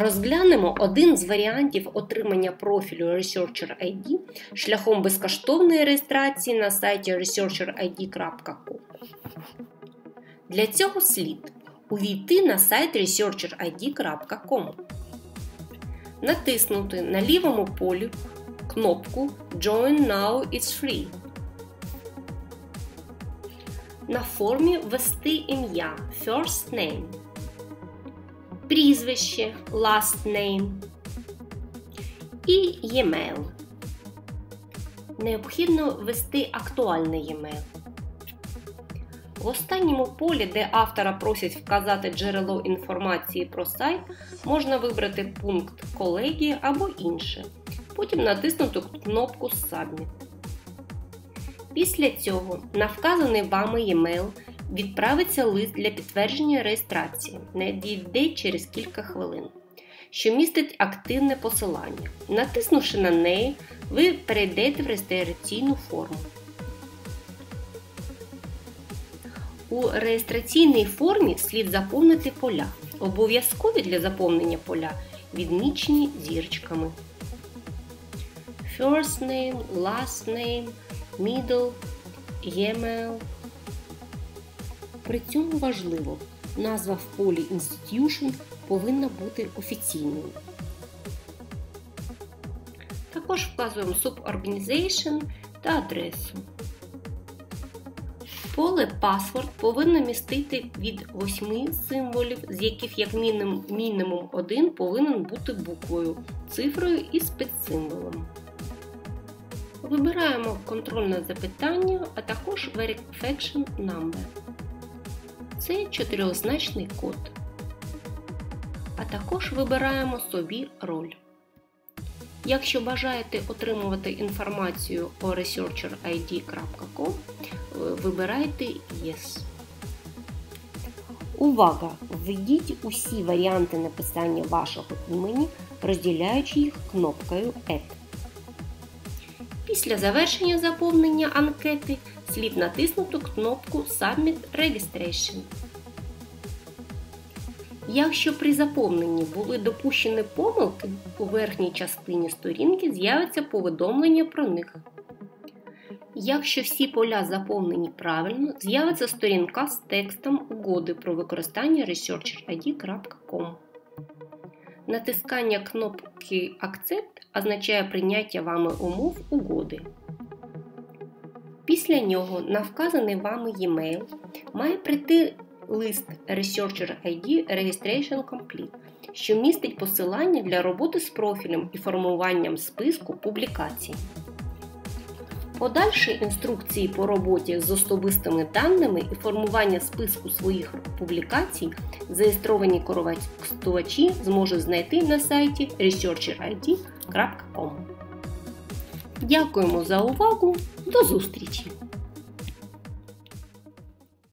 Розглянемо один з варіантів отримання профілю Researcher ID шляхом безкоштовної реєстрації на сайті researcherid.com. Для цього слід увійти на сайт researcherid.com, натиснути на лівому полі кнопку Join Now It's Free. На формі ввести ім'я First Name прізвище last name і e-mail. Необхідно ввести актуальний e-mail. В останньому полі, де автора просять вказати джерело інформації про сайт, можна вибрати пункт колеги або інше. Потім натиснути кнопку Submit. Після цього на вказаний вами e-mail відправиться лист для підтвердження реєстрації, надійде через кілька хвилин, що містить активне посилання. Натиснувши на неї, ви перейдете в реєстраційну форму. У реєстраційній формі слід заповнити поля. Обов'язкові для заповнення поля відмічені зірочками. First name, last name, middle, email. При цьому важливо, назва в полі Institution повинна бути офіційною. Також вказуємо Suborganization та адресу. Поле Password повинно містити від 8 символів, з яких як мінімум один повинен бути буквою, цифрою і спецсимволом. Вибираємо контрольне запитання, а також Verification Number. Це чотирьохзначний код. А також вибираємо собі роль. Якщо бажаєте отримувати інформацію по researcherid.com, вибирайте Yes. Увага! Введіть усі варіанти написання вашого імені, розділяючи їх кнопкою Add. Після завершення заповнення анкети слід натиснути кнопку Submit Registration. Якщо при заповненні були допущені помилки, у верхній частині сторінки з'явиться повідомлення про них. Якщо всі поля заповнені правильно, з'явиться сторінка з текстом угоди про використання researcherid.com. Натискання кнопки Accept означає прийняття вами умов угоди. Після нього на вказаний вами e-mail має прийти лист Researcher ID Registration Complete, що містить посилання для роботи з профілем і формуванням списку публікацій. Подальші інструкції по роботі з особистими даними і формування списку своїх публікацій зареєстровані користувачі зможуть знайти на сайті researcherid.com. Дякуємо за увагу! До зустрічі!